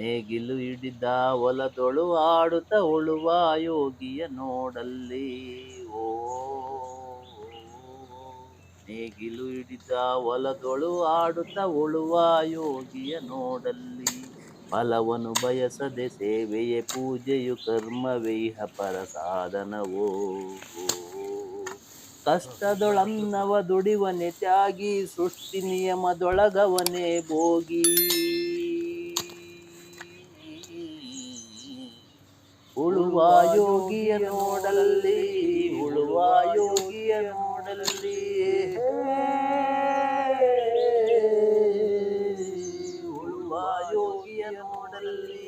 ನೇಗಿಲು ಹಿಡಿದ ಒಲದೊಳು ಆಡುತ್ತ ಉಳುವ ಯೋಗಿಯ ನೋಡಲ್ಲಿ. ಓ ನೇಗಿಲು ಹಿಡಿದ ಒಲದೊಳು ಆಡುತ್ತ ಉಳುವ ಯೋಗಿಯ ನೋಡಲ್ಲಿ. ಫಲವನ್ನು ಬಯಸದೆ ಸೇವೆಯೇ ಪೂಜೆಯು ಕರ್ಮವೇಹ ಪರ ಸಾಧನವೋ. ಕಷ್ಟದೊಳನ್ನವ ದುಡಿವನೆ, ತ್ಯಾಗಿ ಸೃಷ್ಟಿ ನಿಯಮದೊಳಗವನೇ ಭೋಗಿ ಉಳುವ ಯೋಗಿಯ ನೋಡಲ್ಲಿ ಉಳುವ ಯೋಗಿಯ ನೋಡಲ್ಲಿ. ಉಳುವ ಯೋಗಿಯ ನೋಡಲ್ಲಿ.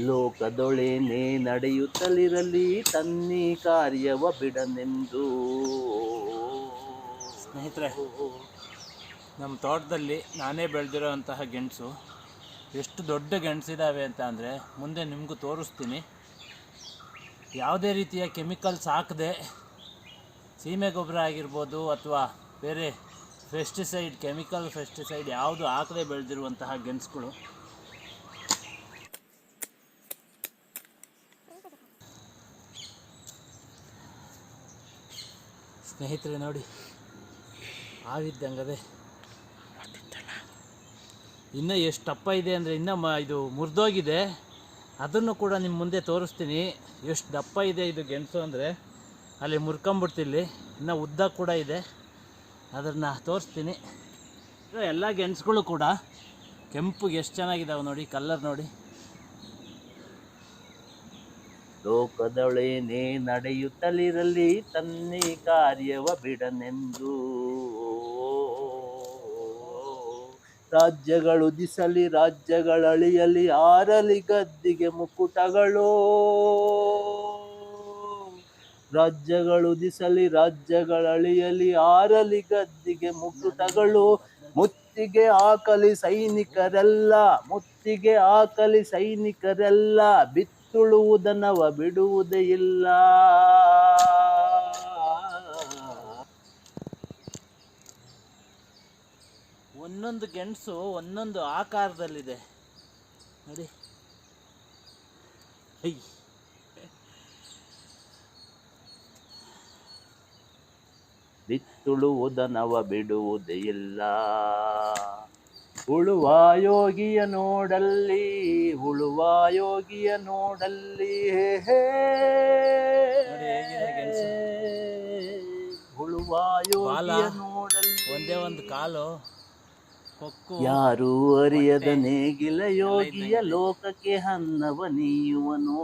ಲೋಕದೊಳೇನೆ ನಡೆಯುತ್ತಲಿರಲಿ ತನ್ನಿ ಕಾರ್ಯವ ಬಿಡನೆಂದು. ಸ್ನೇಹಿತರೆ ನಮ್ಮ ತೋಟದಲ್ಲಿ ನಾನೇ ಬೆಳೆದಿರೋ ಅಂತಹ ಗೆಣಸು. ಎಷ್ಟು ದೊಡ್ಡ ಗೆಣಸಿದ್ದಾವೆ ಅಂತ ಅಂದರೆ ಮುಂದೆ ನಿಮಗೂ ತೋರಿಸ್ತೀನಿ. ಯಾವುದೇ ರೀತಿಯ ಕೆಮಿಕಲ್ಸ್ ಹಾಕದೆ ಸೀಮೆ ಗೊಬ್ಬರ ಆಗಿರ್ಬೋದು ಅಥವಾ ಬೇರೆ ಫೆಸ್ಟಿಸೈಡ್ ಕೆಮಿಕಲ್ ಫೆಸ್ಟಿಸೈಡ್ ಯಾವುದು ಹಾಕದೆ ಬೆಳೆದಿರುವಂತಹ ಗೆಣಸುಗಳು ಸ್ನೇಹಿತರೆ ನೋಡಿ ಆವಿದ್ದಂಗದೆ ಇನ್ನೂ ಎಷ್ಟು ದಪ್ಪ ಇದೆ ಅಂದರೆ ಇನ್ನೂ ಮ ಇದು ಮುರಿದೋಗಿದೆ. ಅದನ್ನು ಕೂಡ ನಿಮ್ಮ ಮುಂದೆ ತೋರಿಸ್ತೀನಿ. ಎಷ್ಟು ದಪ್ಪ ಇದೆ ಇದು ಗೆಣಸು ಅಂದರೆ. ಅಲ್ಲಿ ಮುರ್ಕೊಂಬಿಡ್ತಿಲ್ಲಿ. ಇನ್ನು ಉದ್ದ ಕೂಡ ಇದೆ. ಅದನ್ನು ತೋರಿಸ್ತೀನಿ. ಎಲ್ಲ ಗೆಣಸುಗಳು ಕೂಡ ಕೆಂಪುಗೆ ಎಷ್ಟು ಚೆನ್ನಾಗಿದ್ದಾವೆ ನೋಡಿ, ಕಲ್ಲರ್ ನೋಡಿ. ಲೋಕದೊಳೇನೆ ನಡೆಯುತ್ತಲಿರಲಿ, ತನ್ನಿ ಕಾರ್ಯವ ಬಿಡನೆಂದು. ರಾಜ್ಯಗಳು ದಿಸಲಿ ರಾಜ್ಯಗಳಳಿಯಲಿ ಆರಲಿ ಗದ್ದಿಗೆ ಮುಕುಟಗಳು. ರಾಜ್ಯಗಳು ದಿಸಲಿ ರಾಜ್ಯಗಳಳಿಯಲಿ ಆರಲಿ ಗದ್ದಿಗೆ ಮುಕುಟಗಳು. ಮುತ್ತಿಗೆ ಹಾಕಲಿ ಸೈನಿಕರೆಲ್ಲ, ಮುತ್ತಿಗೆ ಹಾಕಲಿ ಸೈನಿಕರೆಲ್ಲ, ಬಿತ್ತುಳುವುದನವ ಬಿಡುವುದೇ ಇಲ್ಲ. ಒಂದೊಂದು ಗೆಣಸು ಒಂದೊಂದು ಆಕಾರದಲ್ಲಿದೆ. ನೋಡಿ. ಬಿತ್ತುಳುವುದನವ ಬಿಡುವುದೇ ಇಲ್ಲ ಉಳುವ ಯೋಗಿಯ ನೋಡಲ್ಲಿ ಉಳುವ ಯೋಗಿಯ ನೋಡಲ್ಲಿ ಹೇ. ಉಳುವ ಯೋಗಿಯ ನೋಡಲ್ಲಿ. ಒಂದೇ ಒಂದು ಕಾಲು. ಯಾರು ಅರಿಯದ ನೇಗಿಲ ಯೋಗಿಯ ಲೋಕಕ್ಕೆ ಹನ್ನವ ನೀಯುವನು.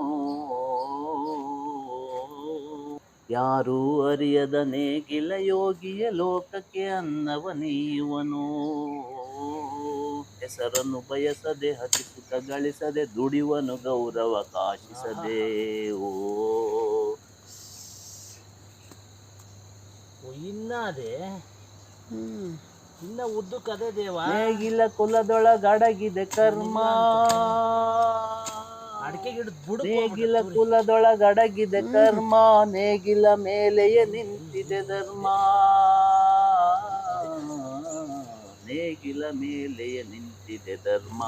ಯಾರೂ ಅರಿಯದ ನೇಗಿಲ ಯೋಗಿಯ ಲೋಕಕ್ಕೆ ಅನ್ನವ ನೀಯುವನು. ಹೆಸರನ್ನು ಬಯಸದೆ ಸುಖ ಗಳಿಸದೆ ದುಡಿವನು ಗೌರವ ಕಾಶಿಸದೆ. ಓ. ಇನ್ನಾದೆ? ಇನ್ನ ಉದ್ದು ಕದೆ ದೇವ. ನೇಗಿಲ ಕುಲದೊಳಗಡಗಿದೆ ಕರ್ಮ. ಅಡಿಕೆ ಗಿಡದ ಬುಡ ನೇಗಿಲ ಕುಲದೊಳಗಡಗಿದೆ ಕರ್ಮ. ನೇಗಿಲ ಮೇಲೆಯೇ ನಿಂತಿದೆ ಧರ್ಮ. ನೇಗಿಲ ಮೇಲೆಯೇ ನಿಂತಿದೆ ಧರ್ಮ.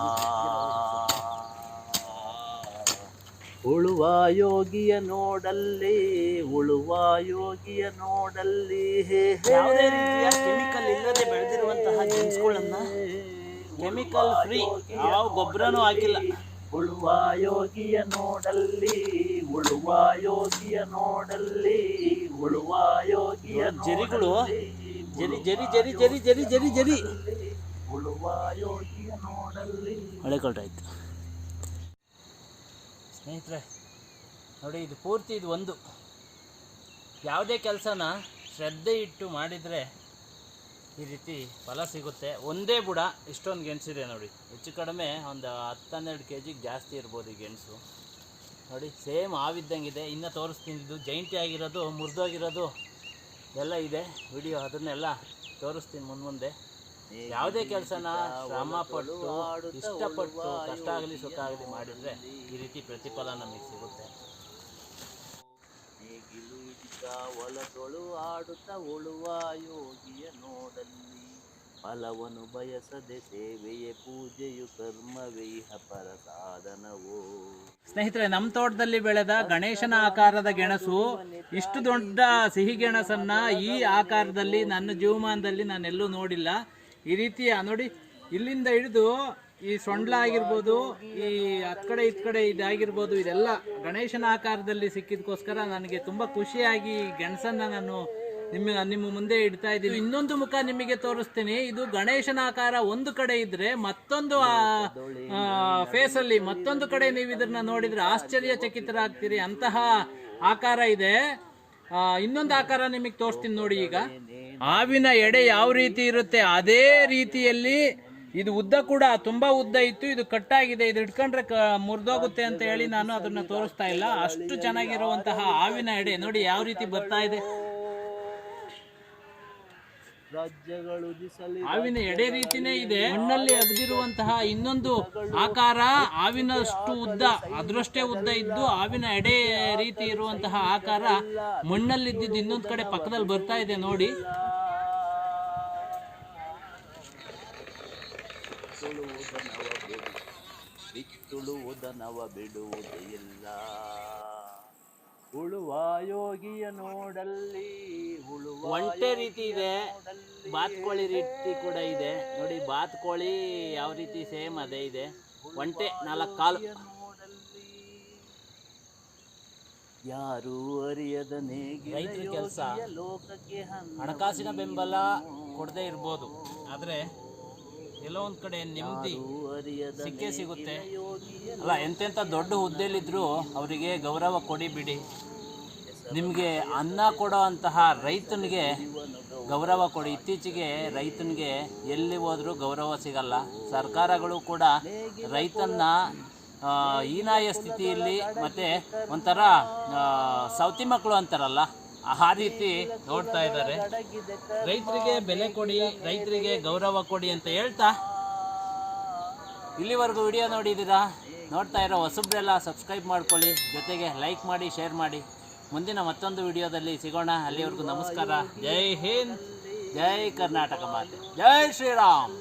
ಉಳುವ ಯೋಗಿಯ ನೋಡಲ್ಲಿ ಉಳುವ ಯೋಗಿಯ ನೋಡಲ್ಲಿ ಹೇ ಹೇ. ಗೆಣಸುಗಳನ್ನ ಕೆಮಿಕಲ್ ಫ್ರೀ. ಯಾವ ಗೊಬ್ಬರನೂ ಹಾಕಿಲ್ಲ. ಉಳುವ ಯೋಗಿಯ ನೋಡಲ್ಲಿ ಉಳುವ ಯೋಗಿಯ ನೋಡಲ್ಲಿ ಉಳುವ ಯೋಗಿಯ ಜರಿಗಳು ಜರಿ ಜರಿ ಜರಿ ಜರಿ ಜರಿ ಜರಿ ಜರಿ. ಉಳುವ ಯೋಗಿಯ ನೋಡಲ್ಲಿ. ಮಳೆ ಕೊಟ್ಟಾಯ್ತು ಸ್ನೇಹಿತರೆ ನೋಡಿ ಇದು ಪೂರ್ತಿ ಇದು ಒಂದು. ಯಾವುದೇ ಕೆಲಸನ ಶ್ರದ್ಧೆ ಇಟ್ಟು ಮಾಡಿದರೆ ಈ ರೀತಿ ಫಲ ಸಿಗುತ್ತೆ. ಒಂದೇ ಬುಡ ಇಷ್ಟೊಂದು ಗೆಣಸಿದೆ ನೋಡಿ. ಹೆಚ್ಚು ಕಡಿಮೆ ಒಂದು ಹತ್ತು ಹನ್ನೆರಡು ಕೆ ಜಿಗೆ ಜಾಸ್ತಿ ಇರ್ಬೋದು ಈ ಗೆಣಸು. ನೋಡಿ ಸೇಮ್ ಆವಿದ್ದಂಗಿದೆ. ಇನ್ನು ತೋರಿಸ್ತೀನಿ. ಇದು ಜೈಂಟಿ ಆಗಿರೋದು ಮುರಿದೋಗಿರೋದು ಎಲ್ಲ ಇದೆ. ವಿಡಿಯೋ ಅದನ್ನೆಲ್ಲ ತೋರಿಸ್ತೀನಿ ಮುಂದೆ. ಮುಂದೆ ಯಾವುದೇ ಕೆಲಸನ ಶ್ರಮ ಪಟ್ಟು ಇಷ್ಟಪಟ್ಟು ಕಷ್ಟ ಆಗಲಿ ಸುಖ ಆಗಲಿ ಮಾಡಿದರೆ ಈ ರೀತಿ ಪ್ರತಿಫಲ ನಮಗೆ ಸಿಗುತ್ತೆ. ಹೊಲದೊಳು ಆಡುತ್ತ ಉಳುವ ಯೋಗಿಯ ನೋಡಲ್ಲಿ. ಫಲವನ್ನು ಬಯಸದೆ ಸೇವೆಯೇ ಪೂಜೆಯು ಕರ್ಮವೇ ಪರ ಸಾಧನವೋ. ಸ್ನೇಹಿತರೆ ನಮ್ಮ ತೋಟದಲ್ಲಿ ಬೆಳೆದ ಗಣೇಶನ ಆಕಾರದ ಗೆಣಸು, ಇಷ್ಟು ದೊಡ್ಡ ಸಿಹಿ ಗೆಣಸನ್ನ ಈ ಆಕಾರದಲ್ಲಿ, ನನ್ನ ಜೀವಮಾನದಲ್ಲಿ ನಾನೆಲ್ಲೂ ನೋಡಿಲ್ಲ. ಈ ರೀತಿಯ, ನೋಡಿ, ಇಲ್ಲಿಂದ ಹಿಡಿದು ಈ ಸೊಂಡ್ಲ ಆಗಿರ್ಬೋದು, ಈ ಹತ್ ಕಡೆ ಇತ್ ಕಡೆ ಇದಾಗಿರ್ಬೋದು, ಇದೆಲ್ಲ ಗಣೇಶನ ಆಕಾರದಲ್ಲಿ ಸಿಕ್ಕಿದ್ಕೋಸ್ಕರ ನನಗೆ ತುಂಬಾ ಖುಷಿಯಾಗಿ ಈ ಗೆಣಸನ್ನ ನಾನು ನಿಮ್ಮ ನಿಮ್ಮ ಮುಂದೆ ಇಡ್ತಾ ಇದ್ದೀನಿ. ಇನ್ನೊಂದು ಮುಖ ನಿಮಗೆ ತೋರಿಸ್ತೀನಿ. ಇದು ಗಣೇಶನ ಆಕಾರ ಒಂದು ಕಡೆ ಇದ್ರೆ ಮತ್ತೊಂದು ಫೇಸ್ ಅಲ್ಲಿ ಮತ್ತೊಂದು ಕಡೆ ನೀವು ಇದನ್ನ ನೋಡಿದ್ರೆ ಆಶ್ಚರ್ಯಚಕಿತರಾಗ್ತೀರಿ. ಅಂತಹ ಆಕಾರ ಇದೆ. ಇನ್ನೊಂದು ಆಕಾರ ನಿಮಗೆ ತೋರಿಸ್ತೀನಿ ನೋಡಿ ಈಗ. ಹಾವಿನ ಎಡೆ ಯಾವ ರೀತಿ ಇರುತ್ತೆ, ಅದೇ ರೀತಿಯಲ್ಲಿ ಇದು ಉದ್ದ ಕೂಡ ತುಂಬಾ ಉದ್ದ ಇತ್ತು ಇದು ಕಟ್ಟಾಗಿದೆ ಇದು ಇಟ್ಕೊಂಡ್ರೆ ಮುರಿದೋಗುತ್ತೆ ಅಂತ ಹೇಳಿ ನಾನು ಅದನ್ನ ತೋರಿಸ್ತಾ ಇಲ್ಲ. ಅಷ್ಟು ಚೆನ್ನಾಗಿರುವಂತಹ ಹಾವಿನ ಎಡೆ ನೋಡಿ ಯಾವ ರೀತಿ ಬರ್ತಾ ಇದೆ. ಹಾವಿನ ಎಡೆ ರೀತಿನೇ ಇದೆ. ಮಣ್ಣಲ್ಲಿ ಅಗದಿರುವಂತಹ ಇನ್ನೊಂದು ಆಕಾರ ಆವಿನಷ್ಟು ಉದ್ದ ಅದರಷ್ಟೇ ಉದ್ದ ಇದ್ದು ಹಾವಿನ ಎಡೆ ರೀತಿ ಇರುವಂತಹ ಆಕಾರ ಮಣ್ಣಲ್ಲಿ ಇದ್ದಿದ್ದು ಇನ್ನೊಂದು ಕಡೆ ಪಕ್ಕದಲ್ಲಿ ಬರ್ತಾ ಇದೆ ನೋಡಿ. ಬಿತ್ತುಳುವುದನವ ಬಿಡುವುದೇ ಇಲ್ಲ. ಉಳುವ ಯೋಗಿಯ ನೋಡಲ್ಲಿ ಉಳುವ ಒಂಟೆ ರೀತಿ ಇದೆ. ಬಾತ್ಕೋಳಿ ರೀತಿ ಕೂಡ ಇದೆ. ನೋಡಿ ಬಾತ್ಕೋಳಿ ಯಾವ ರೀತಿ ಸೇಮ್ ಅದೇ ಇದೆ. ಒಂಟೆ ನಾಲ್ಕು ಕಾಲು. ಯಾರು ಅರಿಯದ ರೈತರ ಕೆಲಸ. ಹಣಕಾಸಿನ ಬೆಂಬಲ ಕೊಡದೇ ಇರ್ಬೋದು. ಆದರೆ ಎಲ್ಲೋ ಒಂದು ಕಡೆ ನೆಮ್ಮದಿ ಸಿಕ್ಕೇ ಸಿಗುತ್ತೆ. ಅಲ್ಲ ಎಂತೆಂಥ ದೊಡ್ಡ ಹುದ್ದೆಯಲ್ಲಿದ್ದರು ಅವರಿಗೆ ಗೌರವ ಕೊಡಿ ಬಿಡಿ. ನಿಮಗೆ ಅನ್ನ ಕೊಡೋ ಅಂತಹ ರೈತನಿಗೆ ಗೌರವ ಕೊಡಿ. ಇತ್ತೀಚೆಗೆ ರೈತನಿಗೆ ಎಲ್ಲಿ ಹೋದರೂ ಗೌರವ ಸಿಗಲ್ಲ. ಸರ್ಕಾರಗಳು ಕೂಡ ರೈತನ್ನ ಹೀನಾಯ ಸ್ಥಿತಿಯಲ್ಲಿ ಮತ್ತು ಒಂಥರ ಸೌತಿ ಮಕ್ಕಳು ಅಂತಾರಲ್ಲ ಆ ರೀತಿ ನೋಡ್ತಾ ಇದ್ದಾರೆ. ರೈತರಿಗೆ ಬೆಲೆ ಕೊಡಿ ರೈತರಿಗೆ ಗೌರವ ಕೊಡಿ ಅಂತ ಹೇಳ್ತಾ ಇಲ್ಲಿವರೆಗೂ ವಿಡಿಯೋ ನೋಡಿದ್ದೀರಾ ನೋಡ್ತಾ ಇರೋ ಹೊಸಬ್ರೆಲ್ಲ ಸಬ್ಸ್ಕ್ರೈಬ್ ಮಾಡ್ಕೊಳ್ಳಿ, ಜೊತೆಗೆ ಲೈಕ್ ಮಾಡಿ, ಶೇರ್ ಮಾಡಿ. ಮುಂದಿನ ಮತ್ತೊಂದು ವಿಡಿಯೋದಲ್ಲಿ ಸಿಗೋಣ. ಅಲ್ಲಿವರೆಗೂ ನಮಸ್ಕಾರ. ಜೈ ಹಿಂದ್, ಜೈ ಕರ್ನಾಟಕ ಮಾತೆ. ಜೈ ಶ್ರೀರಾಮ್.